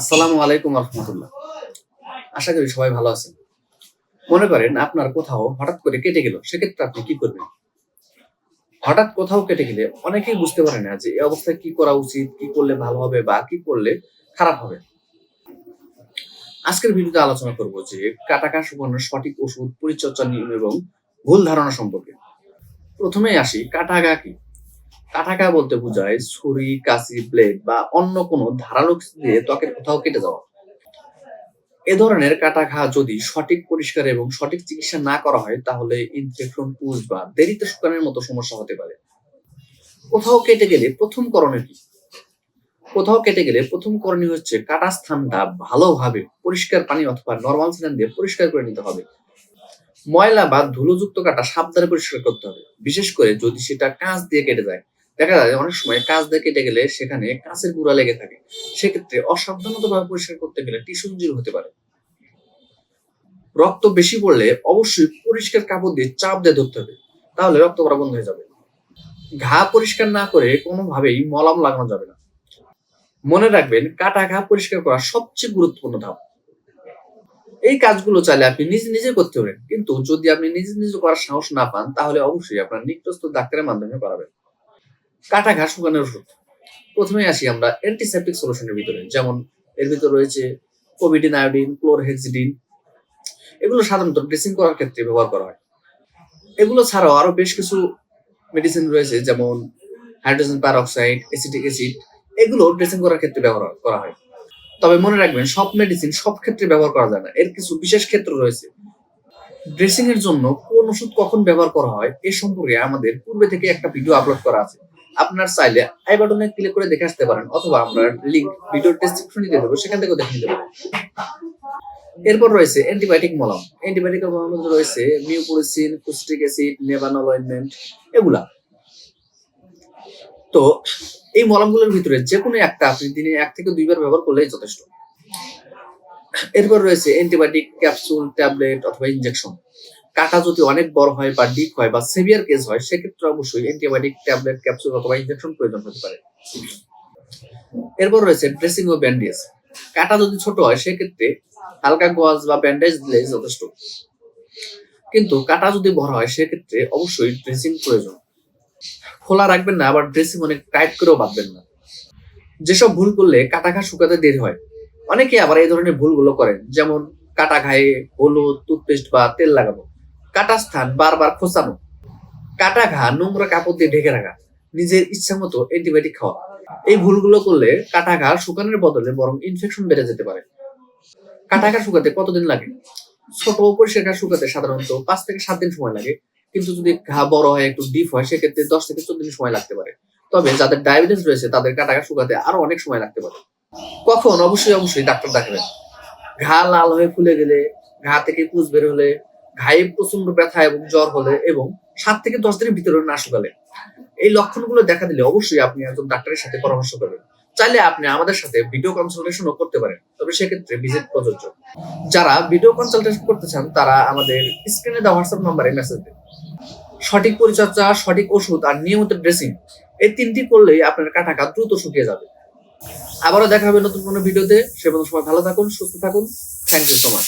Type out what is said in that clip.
আসসালামু আলাইকুম রহমতুল্লাহ। আশা করি সবাই ভালো আছেন। মনে করেন আপনার কোথাও হঠাৎ করে কেটে গেল, সেক্ষেত্রে আপনি কি করবেন? হঠাৎ কোথাও কেটে গেলে অনেকেই বুঝতে পারে না যে এই অবস্থায় কি করা উচিত, কি করলে ভালো হবে বা কি করলে খারাপ হবে। আজকের ভিডিওতে আলোচনা করব যে কাটাকা শুকানোর সঠিক ওষুধ, পরিচর্যা নিয়ম এবং ভুল ধারণা সম্পর্কে। প্রথমেই আসি কাটাগা কি কাটাকা বলতে বোঝায় ছুরি, কাঁচি ব্লেড বা অন্য কোনো ধারালো দিয়ে ত্বকের কোথাও কেটে যাওয়া। এ ধরনের কাটা ঘা যদি সঠিক পরিষ্কার এবং সঠিক চিকিৎসা না করা হয়, তাহলে ইনফেকশন পুজ বা দেরিতে শুকানোর মতো সমস্যা হতে পারে। কোথাও কেটে গেলে প্রথম করণীয় কি? কোথাও কেটে গেলে প্রথম করণীয় হচ্ছে কাটা স্থানটা ভালোভাবে পরিষ্কার পানি অথবা নর্মাল স্যালাইন দিয়ে পরিষ্কার করে নিতে হবে। ময়লা বা ধুলোযুক্ত কাটা সাবধানে পরিষ্কার করতে হবে। বিশেষ করে যদি সেটা কাঁচ দিয়ে কেটে যায় দেখা যায় অনেক সময় কাঁচ দিয়ে কেটে গেলে সেখানে কাঁচের গুঁড়া লেগে থাকে। সেক্ষেত্রে অসাবধানত ভাবে পরিষ্কার করতে গেলে টিস্যু ইনজুরি হতে পারে। রক্ত বেশি পড়লে অবশ্যই পরিষ্কার কাপড় দিয়ে চাপ দিয়ে ধরতে হবে, তাহলে রক্ত পড়া বন্ধ হয়ে যাবে। ঘা পরিষ্কার না করে কোনোভাবেই মলম লাগানো যাবে না। মনে রাখবেন, কাটা ঘা পরিষ্কার করা সবচেয়ে গুরুত্বপূর্ণ ধাপ। এই কাজগুলো চাইলে আপনি নিজে নিজে করতে পারেন, কিন্তু যদি আপনি নিজে নিজে করার সাহস না পান, তাহলে অবশ্যই আপনার নিকটস্থ ডাক্তারের মাধ্যমে করাবেন। কাটা ঘা শুকানোর ওষুধ প্রথমে আসি আমরা অ্যান্টিসেপটিক সলিউশনের ভিতরে। যেমন এর ভিতরে রয়েছে কোভিডিন আয়োডিন ক্লোরহেক্সিডিন এগুলো সাধারণত ড্রেসিং করার ক্ষেত্রে ব্যবহার করা হয়। এগুলো ছাড়াও আরও বেশ কিছু মেডিসিন রয়েছে, যেমন হাইড্রোজেন প্যারক্সাইড অ্যাসিটিক অ্যাসিড এগুলো ড্রেসিং করার ক্ষেত্রে ব্যবহার করা হয়। তবে মনে রাখবেন, সব মেডিসিন সব ক্ষেত্রে ব্যবহার করা যায় না। এর কিছু বিশেষ ক্ষেত্র রয়েছে। ড্রেসিং এর জন্য কোন ওষুধ কখন ব্যবহার করা হয়, এ সম্পর্কে আমাদের পূর্বে থেকে একটা ভিডিও আপলোড করা আছে। আপনার চাইলে আই বাটনে ক্লিক করে দেখে আসতে পারেন, অথবা আমরা লিংক ভিডিও ডেসক্রিপশনে দিয়ে দেবো, সেখান থেকেও দেখে নিতে পারেন। এরপর রয়েছে অ্যান্টিবায়োটিক মলম। অ্যান্টিবায়োটিক মলম মধ্যে রয়েছে মিউপুরিসিন কুস্টিক অ্যাসিড নেভানল অয়েন্টমেন্ট এগুলা। তো এই মলমগুলোর ভিতরে যে কোনো একটা আপনি দিনে এক থেকে দুইবার ব্যবহার করলেই যথেষ্ট। এরপর রয়েছে অ্যান্টিবায়োটিক ক্যাপসুল ট্যাবলেট অথবা ইনজেকশন কাটা যদি অনেক বড় হয় বা ডিপ হয় বা সেভিয়ার কেস হয়, সেক্ষেত্রে অবশ্যই অ্যান্টিবায়োটিক ট্যাবলেট ক্যাপসুল অথবা ইনজেকশন প্রয়োজন হতে পারে। এরপর রয়েছে ড্রেসিং ও ব্যান্ডেজ কাটা যদি ছোট হয়, সেক্ষেত্রে হালকা গোয়াজ বা ব্যান্ডেজ দিলে যথেষ্ট। কিন্তু কাটা যদি বড় হয়, সেক্ষেত্রে অবশ্যই ড্রেসিং প্রয়োজন। খোলা রাখবেন না, আবার ড্রেসিং অনেক টাইট করেও বাঁধবেন না। যেসব ভুল করলে কাটা ঘা শুকাতে দেরি হয়। অনেকে আবার এই ধরনের ভুলগুলো করেন, যেমন কাটা ঘায়ে হলুদ টুথপেস্ট বা তেল লাগানো। কাটা স্থান বারবার খোঁচানো। কাটা ঘা, নোংরা কাপড় দিয়ে ঢেকে রাখা, নিজের ইচ্ছা মতো অ্যান্টিবায়োটিক খাওয়া। এই ভুলগুলো করলে কাটা ঘা শুকানোর বদলে বরং ইনফেকশন বেড়ে যেতে পারে। কাটা ঘা শুকাতে কতদিন লাগে? ছোট পরিষ্কার ঘা শুকাতে সাধারণত পাঁচ থেকে সাত দিন সময় লাগে। কিন্তু যদি ঘা বড় হয়, একটু ডিপ হয়, সেক্ষেত্রে দশ থেকে চোদ্দ দিন সময় লাগতে পারে। তবে যাদের ডায়াবেটিস রয়েছে, তাদের কাটা ঘা শুকাতে আরও অনেক সময় লাগতে পারে। কখন? অবশ্যই অবশ্যই ডাক্তার দেখাবেন। ঘা লাল হয়ে ফুলে গেলে, ঘা থেকে পুজ বের হলে ঘায়ে প্রচণ্ড ব্যথা এবং জ্বর হলে এবং সাত থেকে দশ দিনের ভিতরে না শুকালে এই লক্ষণগুলো দেখা দিলে অবশ্যই আপনি একজন ডাক্তারের সাথে পরামর্শ করবেন। চাইলে আপনি আমাদের সাথে ভিডিও কনসালটেশনও করতে পারেন। তবে সেক্ষেত্রে ভিজিট প্রযোজ্য। যারা ভিডিও কনসালটেশন করতে চান, তারা আমাদের স্ক্রিনে দেওয়া হোয়াটসঅ্যাপ নাম্বারে মেসেজ দিন। সঠিক পরিচর্যা, সঠিক ওষুধ আর নিয়মিত ড্রেসিং এই তিনটি করলেই আপনার কাটাকা দ্রুত শুকিয়ে যাবে। আবারও দেখা হবে নতুন কোনো ভিডিওতে সে পর্যন্ত সবাই ভালো থাকুন, সুস্থ থাকুন। Thank you so much